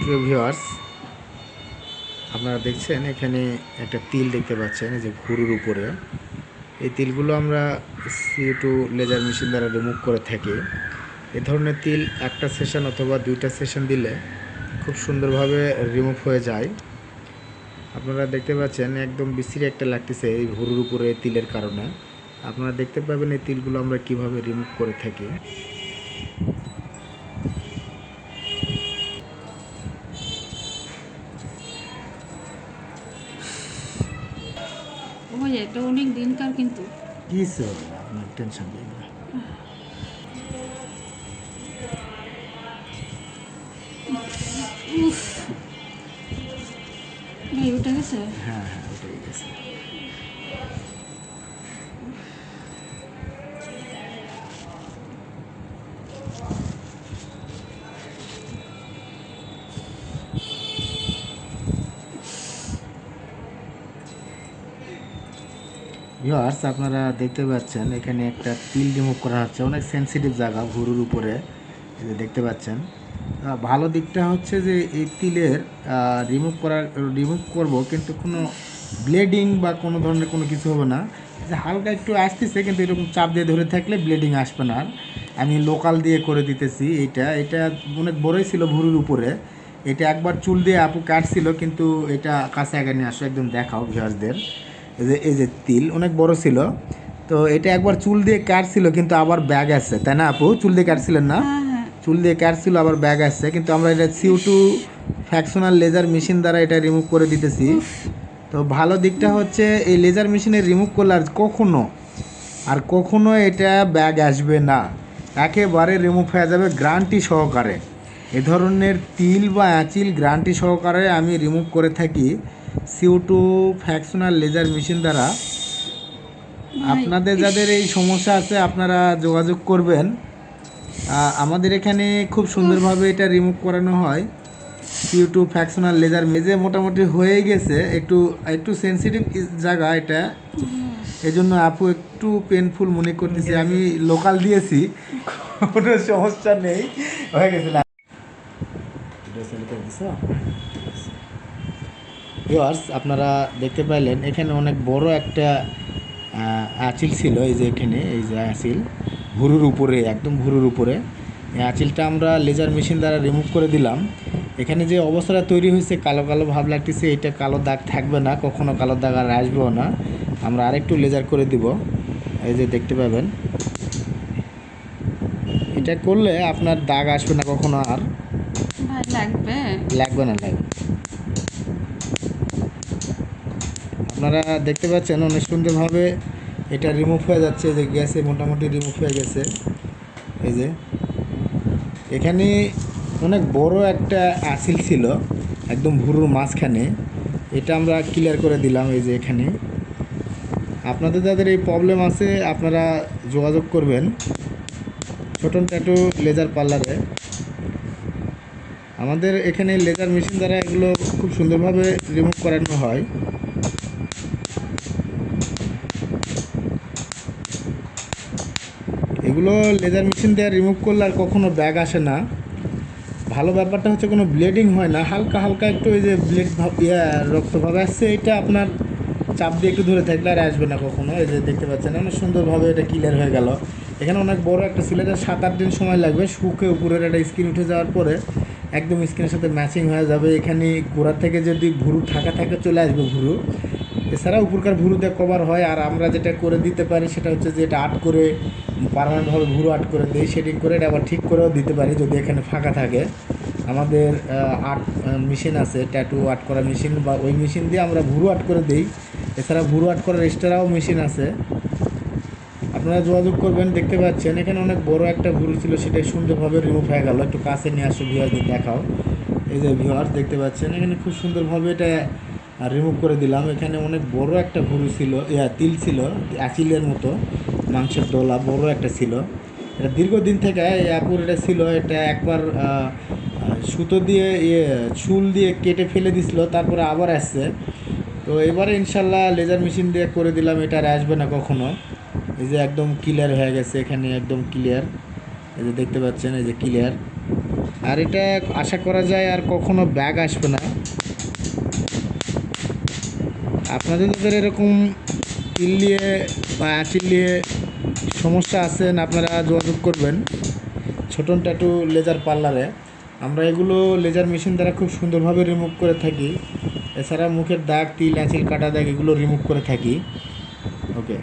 প্রিয় ভিউয়ার্স, আপনারা দেখছেন, এখানে একটা তিল দেখতে পাচ্ছেন, এই যে ঘুরুর উপরে। এই তিলগুলো আমরা সি টু লেজার মেশিন দ্বারা রিমুভ করে থাকি। এ ধরনের তিল একটা সেশন অথবা দুইটা সেশন দিলে খুব সুন্দরভাবে রিমুভ হয়ে যায়। আপনারা দেখতে পাচ্ছেন, একদম বিশ্রী একটা লাগতেছে এই ঘুরুর উপরে তিলের কারণে। আপনারা দেখতে পাবেন এই তিলগুলো আমরা কীভাবে রিমুভ করে থাকি। ওই এটা অনেক দিনকার কিন্তু। কি স্যার আপনার টেনশন নেই। উফ। ভাই ওটা গেছে? হ্যাঁ হ্যাঁ ওটাই গেছে। ভিউয়ার্স আপনারা দেখতে পাচ্ছেন, এখানে একটা তিল রিমুভ করা হচ্ছে। অনেক সেনসিটিভ জায়গা ভুরুর উপরে। দেখতে পাচ্ছেন। ভালো দিকটা হচ্ছে যে এই তিলের রিমুভ করার রিমুভ করব, কিন্তু কোনো ব্লেডিং বা কোনো ধরনের কোনো কিছু হবে না। যে হালকা একটু আসতেছে, কিন্তু এরকম চাপ দিয়ে ধরে থাকলে ব্লেডিং আসবে না আমি লোকাল দিয়ে করে দিতেছি এটা এটা অনেক বড়ই ছিল ভুরুর উপরে। এটা একবার চুল দিয়ে আপু কাটছিল, কিন্তু এটা কাছে আগে নিয়ে আসো একদম দেখাও ভিউয়ার্সদের এই যে এই যে তিল অনেক বড় ছিল তো এটা একবার চুল দিয়ে কাটছিল কিন্তু আবার ব্যাগ আসছে তাই না আপু? চুল দিয়ে কাটছিলেন না? হ্যাঁ হ্যাঁ। চুল দিয়ে কাটছিল আবার ব্যাগ আসছে কিন্তু আমরা এটা C O two fractional laser machine দ্বারা এটা রিমুভ করে দিতেছি। তো ভালো দিকটা হচ্ছে এই লেজার মেশিনে রিমুভ করলে আর কখনো আর কখনো এটা ব্যাগ আসবে না। একেবারে রিমুভ হয়ে যাবে গ্রান্টি সহকারে। এ ধরনের তিল বা অ্যাচিল গ্রান্টি সহকারে আমি রিমুভ করে থাকি। C O two fractional laser machine দ্বারা আপনাদের যাদের এই সমস্যা আছে আপনারা যোগাযোগ করবেন। আমাদের এখানে খুব সুন্দরভাবে এটা রিমুভ করানো হয়। সিউ টু ফ্যাকশনাল লেজার মেজে মোটামুটি হয়ে গেছে একটু একটু সেনসিটিভ জায়গা এটা। এজন্য আপু একটু পেনফুল মনে করতেছি। আমি লোকাল দিয়েছি কোনো সমস্যা নেই। হয়ে গেছে। ভিউয়ার্স আপনারা দেখতে পাইলেন এখানে অনেক বড় একটা আঁচিল ছিল এই যে এখানে এই যে আঁচিল। ভুরুর উপরে একদম ভুরুর উপরে। এই আঁচিলটা আমরা লেজার মেশিন দ্বারা রিমুভ করে দিলাম। এখানে যে অবস্থাটা তৈরি হয়েছে কালো কালো ভাব লাগতেছে এটা কালো দাগ থাকবে না কখনো কালো দাগ আর আসবেও না। আমরা আরেকটু লেজার করে দিব। এই যে দেখতে পাবেন। এটা করলে আপনার দাগ আসবে না কখনো আর। লাগবে? লাগবে না লাগবে না। আপনারা দেখতে পাচ্ছেন অনেক সুন্দরভাবে এটা রিমুভ হয়ে যাচ্ছে, যে গ্যাসে মোটামুটি রিমুভ হয়ে গেছে। এই যে। এখানে অনেক বড় একটা আসিল ছিল, একদম ভুরুর মাঝখানে। এটা আমরা ক্লিয়ার করে দিলাম এই যে এখানে। আপনাদের যাদের এই প্রবলেম আছে, আপনারা যোগাযোগ করবেন ছোটন ট্যাটু লেজার পার্লারে। আমাদের এখানে লেজার মেশিন দ্বারা এগুলো খুব সুন্দরভাবে রিমুভ করানো হয়। এগুলো লেজার মেশিন দিয়ে রিমুভ করলে আর কখনো ব্যাগ আসে না। ভালো ব্যাপারটা হচ্ছে কোনো ব্লিডিং হয় না, হালকা হালকা একটু ওই যে ব্লেড ইয়া রক্তভাবে আসছে, এটা আপনার চাপ দিয়ে একটু ধরে থাকলে আর আসবে না কখনো। এই যে দেখতে পাচ্ছেন, অনেক সুন্দরভাবে এটা ক্লিয়ার হয়ে গেল। এখানে অনেক বড় একটা সিলেটার সাত আট দিন সময় লাগবে। শুকে উপরের একটা স্ক্রিন উঠে যাওয়ার পরে একদম স্ক্রিনের সাথে ম্যাচিং হয়ে যাবে। এখানে গোড়া থেকে যদি ভুরু থাকা থাকে চলে আসবে ভুরু। এছাড়া উপরকার ভুরুতে কভার হয়, আর আমরা যেটা করে দিতে পারি সেটা হচ্ছে যে এটা আট করে পারমানেন্টভাবে ভুরু আট করে দিই, সেটিং করে এটা আবার ঠিক করেও দিতে পারি যদি এখানে ফাঁকা থাকে। আমাদের আর্ট মেশিন আছে, ট্যাটু আর্ট করা মেশিন বা ওই মেশিন দিয়ে আমরা ভুরু আর্ট করে দিই। এছাড়া ভুরু আর্ট করার এক্সট্রাও মেশিন আছে। আপনারা যোগাযোগ করবেন, দেখতে পাচ্ছেন, এখানে অনেক বড় একটা ভুরু ছিল, সেটা সুন্দরভাবে রিমুভ হয়ে গেল। একটু কাছে নিয়ে আসো ভিউয়ারদের দেখাও। এই যে ভিউয়ার্স দেখতে পাচ্ছেন, এখানে খুব সুন্দরভাবে এটা রিমুভ করে দিলাম। এখানে অনেক বড় একটা ভুরু ছিল, ইয়া, তিল ছিল আচিলের মতো, মাংসের দোলা, বড় একটা ছিল। এটা দীর্ঘদিন থেকে এই আপুর এটা ছিল, এটা একবার সুতো দিয়ে ইয়ে চুল দিয়ে কেটে ফেলে দিছিল, তারপরে আবার আসছে। তো এবারে ইনশাল্লাহ লেজার মেশিন দিয়ে করে দিলাম, এটা আর আসবে না কখনো। এই যে একদম ক্লিয়ার হয়ে গেছে, এখানে একদম ক্লিয়ার এই যে দেখতে পাচ্ছেন, এই যে ক্লিয়ার আর এটা আশা করা যায় আর কখনো ব্যাগ আসবে না। আপনাদের যাদের এরকম চিল্লিয়ে বা চিল্লিয়ে সমস্যা আছেন আপনারা যোগাযোগ করবেন? ছোটন ট্যাটু লেজার পার্লারে। আমরা এগুলো লেজার মেশিন দ্বারা খুব সুন্দরভাবে রিমুভ করে থাকি। এছাড়া মুখের দাগ, তিল আঁচিল কাটা দাগ এগুলো রিমুভ করে থাকি। ওকে